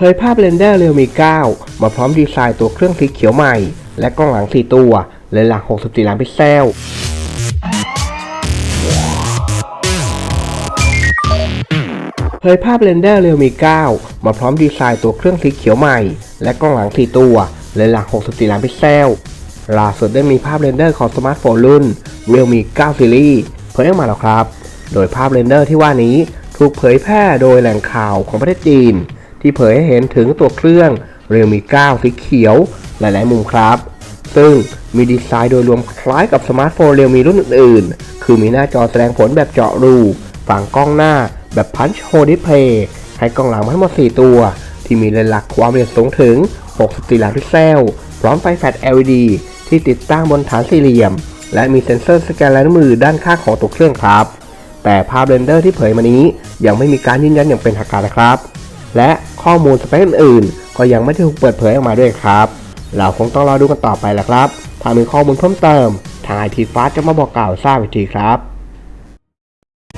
เผยภาพ Render Realme 9มาพร้อมดีไซน์ตัวเครื่องสีเขียวใหม่ และกล้องหลัง 4 ตัวเลนส์หลัก 64 ล้านพิกเซลเผยภาพ Render Realme 9มาพร้อมดีไซน์ตัวเครื่องสีเขียวใหม่ และกล้องหลัง 4 ตัวเลนส์หลัก 64 ล้านพิกเซลล่าสุดได้มีภาพเรนเดอร์ของสมาร์ทโฟนรุ่น Realme 9 Series เผยออกมาแล้วครับ โดยภาพเรนเดอร์ที่ว่านี้ถูกเผยแพร่โดยแหล่งข่าวของประเทศจีน ที่เผยให้เห็นถึงตัวเครื่อง Realme 9สีเขียวหลาย ๆ มุมครับ ซึ่งมีดีไซน์โดยรวมคล้ายกับสมาร์ทโฟน Realme รุ่นอื่น ๆ คือมีหน้าจอแสดงผลแบบเจาะรูฝั่งกล้องหน้าแบบ Punch Hole Display ให้กล้องหลังมาทั้งหมด 4 ตัว ที่มีเลนส์หลักความละเอียดสูงถึง 64 ล้านพิกเซล พร้อมไฟแฟลช LED ที่ติดตั้งบนฐานสี่เหลี่ยม และมีเซ็นเซอร์สแกนลายนิ้วมือด้านข้างของตัวเครื่องครับ แต่ภาพเรนเดอร์ที่เผยมานี้ยังไม่มีการยืนยันอย่างเป็นทางการนะครับ และข้อมูลสเปคอื่นๆ ก็ยังไม่ได้ถูกเปิดเผยออกมาด้วยครับ เราคงต้องรอดูกันต่อไปแหละครับ ถ้ามีข้อมูลเพิ่มเติม ทางไอทีฟาจะมาบอกกล่าวทราบอีกทีครับ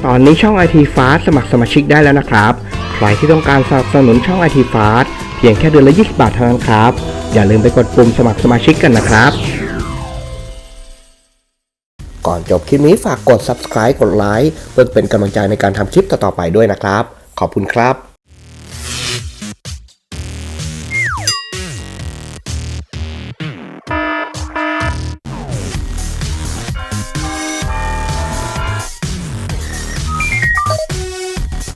ตอนนี้ช่อง IT Fast สมัครสมาชิกได้แล้วนะครับ ใครที่ต้องการสนับสนุนช่อง IT Fast เพียงแค่เดือนละ 20 บาทเท่านั้นครับ อย่าลืมไปกดปุ่มสมัครสมาชิกกันนะครับก่อนจบคลิปนี้ฝากกด subscribe กดไลค์เพื่อเป็นกำลังใจในการทำคลิปต่อๆไปด้วยนะครับ ขอบคุณครับ